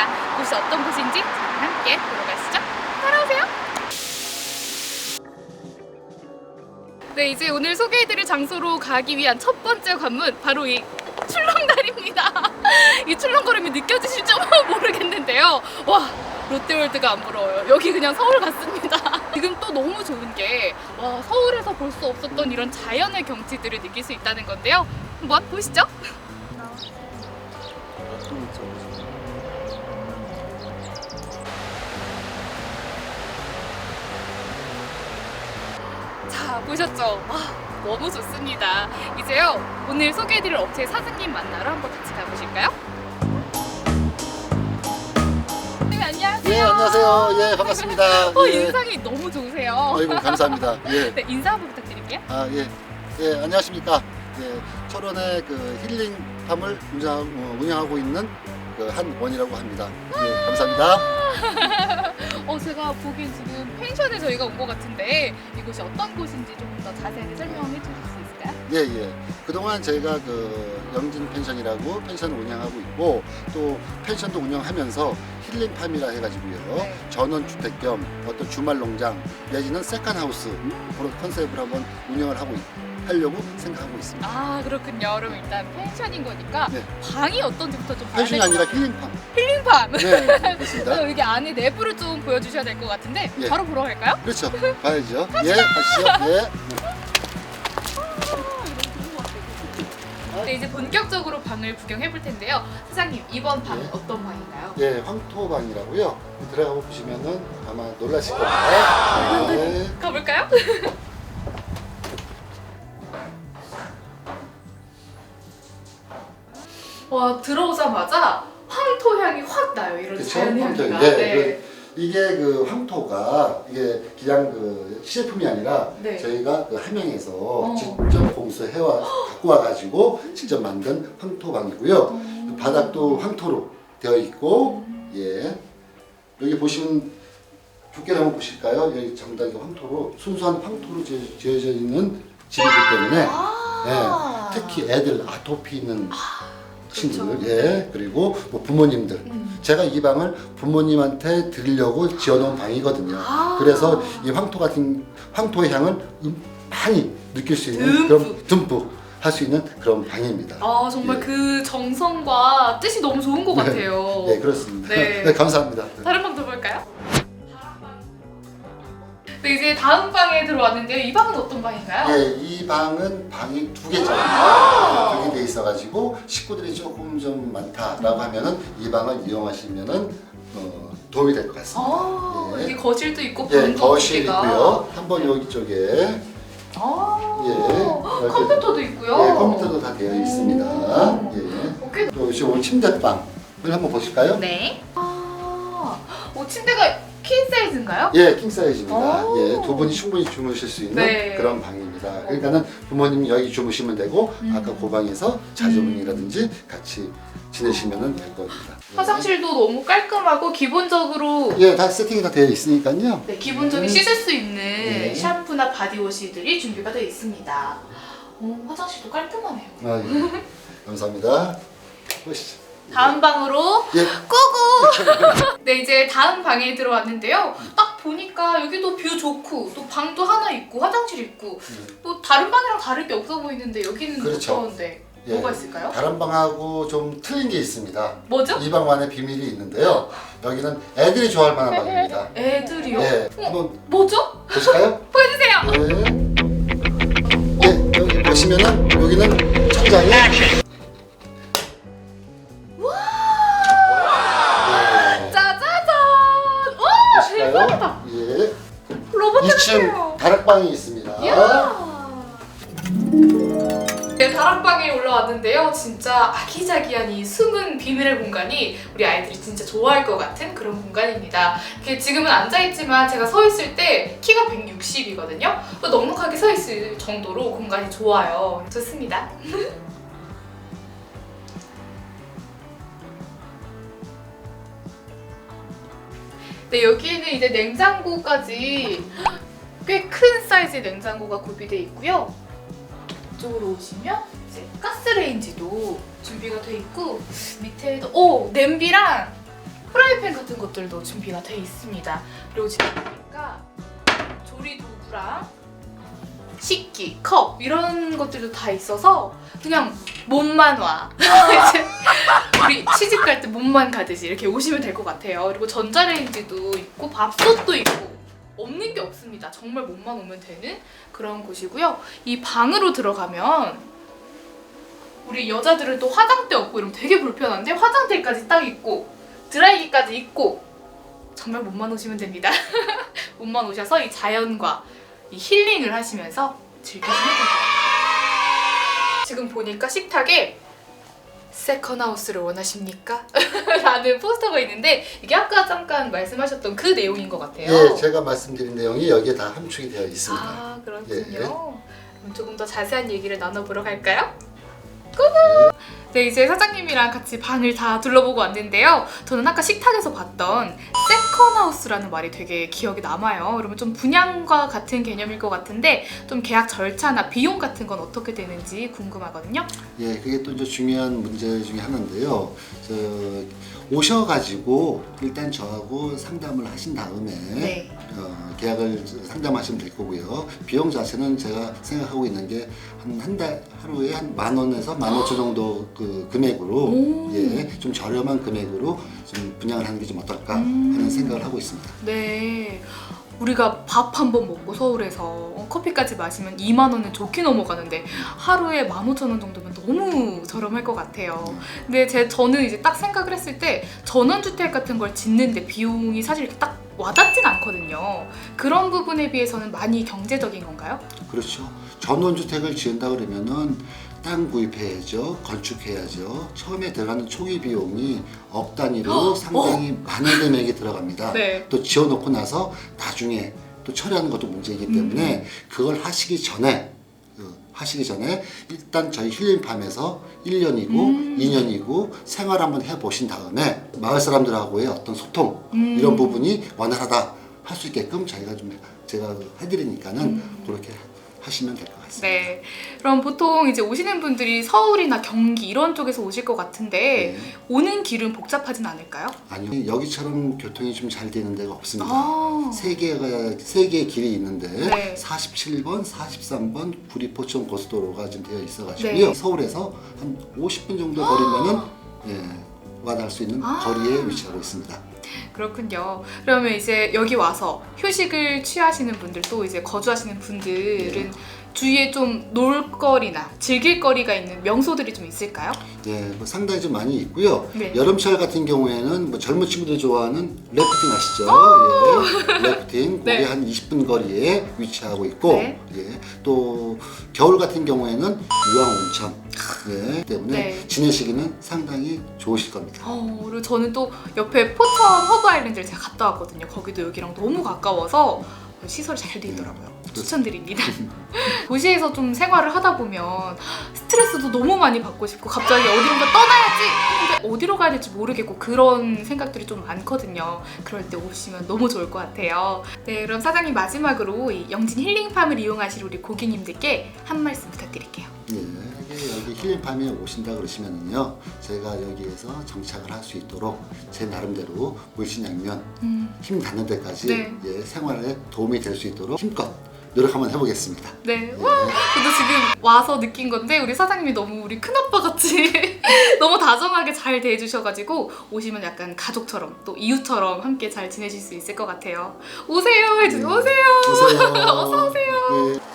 했습니다. 곳이 어떤 곳인지 함께 보러 가시죠. 따라오세요. 네, 이제 오늘 소개해드릴 장소로 가기 위한 첫 번째 관문 바로 이 출렁다리입니다. 이 출렁거림이 느껴지실지 모르겠는데요. 와, 롯데월드가 안 부러워요. 여기 그냥 서울 같습니다. 지금 또 너무 좋은 게 와, 서울에서 볼 수 없었던 이런 자연의 경치들을 느낄 수 있다는 건데요. 한번 보시죠. 자, 보셨죠? 와, 너무 좋습니다. 이제요, 오늘 소개해드릴 업체 사장님 만나러 한번 같이 가보실까요? 네, 안녕하세요. 예, 안녕하세요. 예, 반갑습니다. 어, 예. 인상이 너무 좋으세요. 아이고, 감사합니다. 예. 네, 인사 한번 부탁드릴게요. 아, 예. 예, 안녕하십니까. 예, 철원의 그 힐링 팜을 운영하고, 어, 운영하고 있는 그 한원이라고 합니다. 예, 감사합니다. 어, 제가 보기엔 지금 펜션에 저희가 온 것 같은데 이곳이 어떤 곳인지 조금 더 자세히 설명해 주실 수 있을까요? 예, 예. 그동안 저희가 그 영진 펜션이라고 펜션을 운영하고 있고 또 펜션도 운영하면서 힐링팜이라 해가지고요. 네. 전원 주택 겸 어떤 주말 농장 내지는 세컨하우스 그런 컨셉으로 한번 운영을 하고 있- 하려고 생각하고 있습니다. 아, 그렇군요. 그럼 일단 펜션인 거니까 네. 방이 어떤지부터 좀 펜션이 아니라. 힐링팜. 힐링팜. 네, 그렇습니다. 어, 여기 안에 내부를 좀 보여주셔야 될 것 같은데 예. 바로 보러 갈까요? 그렇죠. 봐야죠. 예, 가시죠. 예. 네, 이제 본격적으로 방을 구경해 볼 텐데요. 사장님, 이번 방은 예. 어떤 방인가요? 예, 황토방이라고요. 들어가 보시면은 아마 놀라실 겁니다. 예. 가볼까요? 와, 들어오자마자 황토 향이 확 나요. 이런 그쵸? 자연 황토. 향기가. 네, 네. 그 이게 그 황토가 이게 그냥 그 시제품이 아니라 네. 저희가 그 함양에서 어. 직접 공수해와 갖고 와가지고 직접 만든 황토방이고요. 음. 바닥도 황토로 되어 있고 예 여기 보시면 두께를 한번 보실까요? 여기 다 황토로 순수한 황토로 지- 지어져 있는 집이기 때문에 아. 예, 특히 애들 아토피 있는 친구들. 예 그리고 뭐 부모님들 음. 제가 이 방을 부모님한테 드리려고 지어놓은 방이거든요. 아. 그래서 이 황토 같은 황토의 향을 음, 많이 느낄 수 있는 듬뿍. 그런 듬뿍 할 수 있는 그런 방입니다. 아, 정말 예. 그 정성과 뜻이 너무 좋은 것 네. 같아요. 네 그렇습니다. 네. 네, 감사합니다. 다른 방도 볼까요? 네, 이제 다음 방에 들어왔는데요. 이 방은 어떤 방인가요? 예, 이 방은 방이 두 개짜리 아. 두개 돼 있어가지고 식구들이 조금 좀 많다라고 하면은 이 방을 이용하시면은 어, 도움이 될 것 같습니다. 아, 예. 여기 거실도 있고 예, 방도 거실 두 개가. 있고요. 한번 여기 쪽에 아, 예, 컴퓨터도 있고요. 예, 컴퓨터도 다 되어 있습니다. 오. 예. 어, 꽤... 또 지금 침대방을 한번 보실까요? 네. 아, 오, 침대가 퀸 사이즈인가요? 예, 킹 사이즈입니다. 오. 예, 두 분이 충분히 주무실 수 있는 네. 그런 방입니다. 그러니까는 부모님 여기 주무시면 되고 음. 아까 그 방에서 자녀분이라든지 같이 지내시면 될 겁니다. 예. 화장실도 너무 깔끔하고 기본적으로 예, 다 세팅이 다 되어 있으니까요. 네, 기본적인 음. 씻을 수 있는 네. 샴푸나 바디워시들이 준비가 되어 있습니다. 오, 화장실도 깔끔하네요. 아, 예. 감사합니다. 보시죠. 다음 방으로 예, 고고! 네, 이제 다음 방에 들어왔는데요. 딱 보니까 여기도 뷰 좋고, 또 방도 하나 있고, 화장실 있고, 또 다른 방이랑 다를 게 없어 보이는데 여기는 음. 그렇죠. 어떤데? 예. 뭐가 있을까요? 다른 방하고 좀 틀린 게 있습니다. 뭐죠? 이 방만의 비밀이 있는데요. 여기는 애들이 좋아할 만한 방입니다. 애들이요? 예, 어, 한번 뭐죠? 보실까요? 보여주세요! 예. 예, 여기 보시면은 여기는 천장이 다락방이 있습니다. 네, 다락방에 올라왔는데요. 진짜 아기자기한 이 숨은 비밀의 공간이 우리 아이들이 진짜 좋아할 것 같은 그런 공간입니다. 지금은 앉아있지만 제가 서 있을 때 키가 160이거든요. 넉넉하게 서 있을 정도로 공간이 좋아요. 좋습니다. 네, 여기에는 이제 냉장고까지 꽤 큰 사이즈의 냉장고가 구비되어 있고요. 이쪽으로 오시면 이제 가스레인지도 준비가 돼 있고 밑에도 오 냄비랑 프라이팬 같은 것들도 준비가 돼 있습니다. 그리고 지금 보니까 조리 도구랑 식기, 컵 이런 것들도 다 있어서 그냥 몸만 와. 우리 시집 갈 때 몸만 가듯이 이렇게 오시면 될 것 같아요. 그리고 전자레인지도 있고 밥솥도 있고 없는 게 없습니다. 정말 몸만 오면 되는 그런 곳이고요. 이 방으로 들어가면 우리 여자들은 또 화장대 없고 이러면 되게 불편한데 화장대까지 딱 있고 드라이기까지 있고 정말 몸만 오시면 됩니다. 몸만 오셔서 이 자연과 이 힐링을 하시면서 즐기시면 됩니다. 지금 보니까 식탁에 세컨하우스를 원하십니까? 라는 포스터가 있는데 이게 아까 잠깐 말씀하셨던 그 내용인 것 같아요. 예, 제가 말씀드린 내용이 여기에 다 함축이 되어 있습니다. 아 그렇군요. 예. 그럼 조금 더 자세한 얘기를 나눠보러 갈까요? 고고! 네 이제 사장님이랑 같이 방을 다 둘러보고 왔는데요. 저는 아까 식탁에서 봤던 세컨하우스라는 말이 되게 기억에 남아요. 그러면 좀 분양과 같은 개념일 것 같은데 좀 계약 절차나 비용 같은 건 어떻게 되는지 궁금하거든요. 예, 그게 또 이제 중요한 문제 중에 하나인데요. 저 오셔가지고 일단 저하고 상담을 하신 다음에 네. 어, 계약을 상담하시면 될 거고요. 비용 자체는 제가 생각하고 있는 게 한 한 달 하루에 한 만 원에서 만 오천 정도 그 금액으로 오. 예, 좀 저렴한 금액으로 좀 분양을 하는 게 좀 어떨까 음. 하는 생각을 하고 있습니다. 네. 우리가 밥 한 번 먹고 서울에서 커피까지 마시면 2만 원은 좋게 넘어가는데 하루에 15,000원 정도면 너무 저렴할 것 같아요. 근데 제 저는 이제 딱 생각을 했을 때 전원주택 같은 걸 짓는데 비용이 사실 이렇게 딱 와닿진 않거든요. 그런 부분에 비해서는 많이 경제적인 건가요? 그렇죠. 전원주택을 지은다 그러면은 땅 구입해야죠, 건축해야죠. 처음에 들어가는 초기 비용이 억 단위로 상당히 많은 금액이 들어갑니다. 네. 또 지어놓고 나서 나중에 또 처리하는 것도 문제이기 때문에 그걸 하시기 전에 그 하시기 전에 일단 저희 힐링팜에서 1년이고 음. 2년이고 생활 한번 해보신 다음에 마을 사람들하고의 어떤 소통 음. 이런 부분이 원활하다 할 수 있게끔 저희가 좀 제가 해드리니까는 그렇게 하시면 될 것 같습니다. 네. 그럼 보통 이제 오시는 분들이 서울이나 경기 이런 쪽에서 오실 것 같은데 네. 오는 길은 복잡하진 않을까요? 아니요 여기처럼 교통이 좀 잘 되는 데가 없습니다. 아. 세 개가 세 개의 길이 있는데 네. 47번, 43번 구리포천 고속도로가 지금 되어 있어가지고요. 네. 서울에서 한 50분 정도 거리면은 예, 와닿을 수 있는 아. 거리에 위치하고 있습니다. 그렇군요. 그러면 이제 여기 와서 휴식을 취하시는 분들 또 이제 거주하시는 분들은 주위에 좀 놀거리나 즐길거리가 있는 명소들이 좀 있을까요? 예, 뭐 상당히 좀 많이 있고요. 네. 여름철 같은 경우에는 뭐 젊은 친구들이 좋아하는 래프팅 아시죠? 예, 래프팅 네. 거기 한 20분 거리에 위치하고 있고, 네. 예, 또 겨울 같은 경우에는 유황 온천, 예, 때문에 네. 지내시기는 상당히 좋으실 겁니다. 어, 그리고 저는 또 옆에 포천 허브 아일랜드를 제가 갔다 왔거든요. 거기도 여기랑 너무 가까워서 시설이 잘 돼 있더라고요. 추천드립니다. 도시에서 좀 생활을 하다 보면 스트레스도 너무 많이 받고 싶고 갑자기 어디론가 떠나야지 했는데 어디로 가야 될지 모르겠고 그런 생각들이 좀 많거든요. 그럴 때 오시면 너무 좋을 것 같아요. 네, 그럼 사장님 마지막으로 이 영진 힐링팜을 이용하실 우리 고객님들께 한 말씀 부탁드릴게요. 힐링팜에 오신다 그러시면은요, 저희가 여기에서 정착을 할 수 있도록 제 나름대로 물신양면 음, 힘 닿는 데까지 네. 예, 생활에 도움이 될 수 있도록 힘껏 노력 한번 해보겠습니다. 네. 예. 저도 지금 와서 느낀 건데 우리 사장님이 너무 우리 큰아빠 같이 너무 다정하게 잘 대해주셔가지고 오시면 약간 가족처럼 또 이웃처럼 함께 잘 지내실 수 있을 것 같아요. 오세요 해주세요. 네. 오세요. 오세요. 어서 오세요. 예.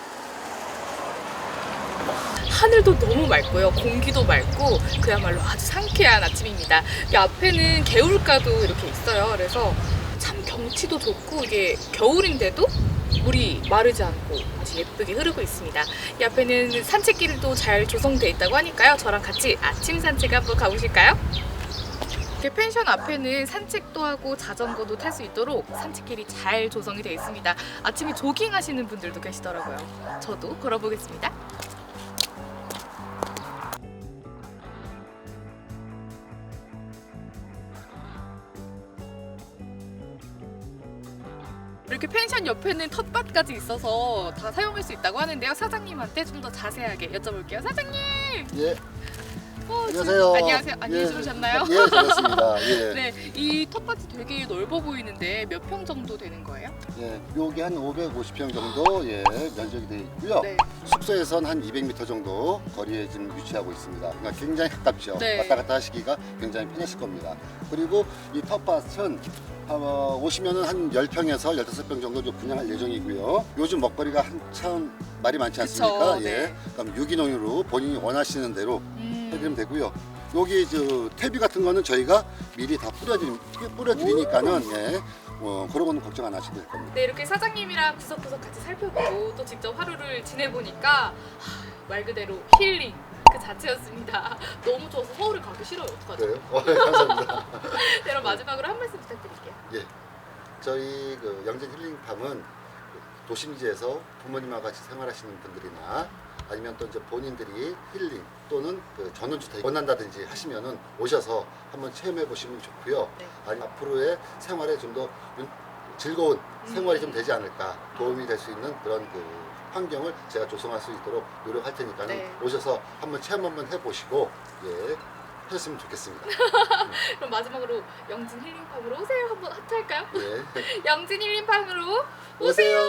하늘도 너무 맑고요. 공기도 맑고 그야말로 아주 상쾌한 아침입니다. 이 앞에는 개울가도 이렇게 있어요. 그래서 참 경치도 좋고 이게 겨울인데도 물이 마르지 않고 아주 예쁘게 흐르고 있습니다. 이 앞에는 산책길도 잘 조성돼 있다고 하니까요. 저랑 같이 아침 산책 한번 가보실까요? 펜션 앞에는 산책도 하고 자전거도 탈 수 있도록 산책길이 잘 조성이 되어 있습니다. 아침에 조깅하시는 분들도 계시더라고요. 저도 걸어보겠습니다. 이렇게 펜션 옆에는 텃밭까지 있어서 다 사용할 수 있다고 하는데요. 사장님한테 좀 더 자세하게 여쭤볼게요. 사장님. 예. 어, 안녕하세요. 안녕하세요. 안녕히 예. 주무셨나요? 예, 잘했습니다. 예. 네, 이 텃밭이 되게 넓어 보이는데 몇 평 정도 되는 거예요? 예. 여기 한 550평 정도 예, 면적이 되어 있고요. 네. 숙소에선 한 200m 정도 거리에 지금 위치하고 있습니다. 그러니까 굉장히 가깝죠. 네. 왔다 갔다 하시기가 굉장히 편하실 겁니다. 그리고 이 텃밭은 어, 오시면은 한 10평에서 15평 정도 좀 분양할 예정이고요. 요즘 먹거리가 한참 말이 많지 그쵸, 않습니까? 네. 예. 그럼 유기농으로 본인이 원하시는 대로 음. 해드리면 되고요. 여기 저 퇴비 같은 거는 저희가 미리 다 뿌려드리, 뿌려드리니까는 예, 어, 그런 거는 걱정 안 하셔도 될 겁니다. 네, 이렇게 사장님이랑 구석구석 같이 살펴보고 또 직접 하루를 지내보니까 하, 말 그대로 힐링 그 자체였습니다. 너무 좋아서 서울을 가기 싫어요. 어떡하죠? 그래요? 어, 감사합니다. 네, 그럼 마지막으로 한 말씀 부탁드릴게요. 예, 저희 그 영진 힐링팜은 도심지에서 부모님과 같이 생활하시는 분들이나 아니면 또 이제 본인들이 힐링 또는 그 전원주택 원한다든지 하시면은 오셔서 한번 체험해 보시면 좋고요. 네. 아니 앞으로의 생활에 좀 더 즐거운 생활이 좀 되지 않을까 도움이 될 수 있는 그런 그 환경을 제가 조성할 수 있도록 노력할 테니까는 네. 오셔서 한번 체험 한번 해보시고 예 하셨으면 좋겠습니다. 그럼 마지막으로 영진 힐링팜으로 오세요. 한번 하트 할까요? 예. 영진 힐링팜으로 오세요.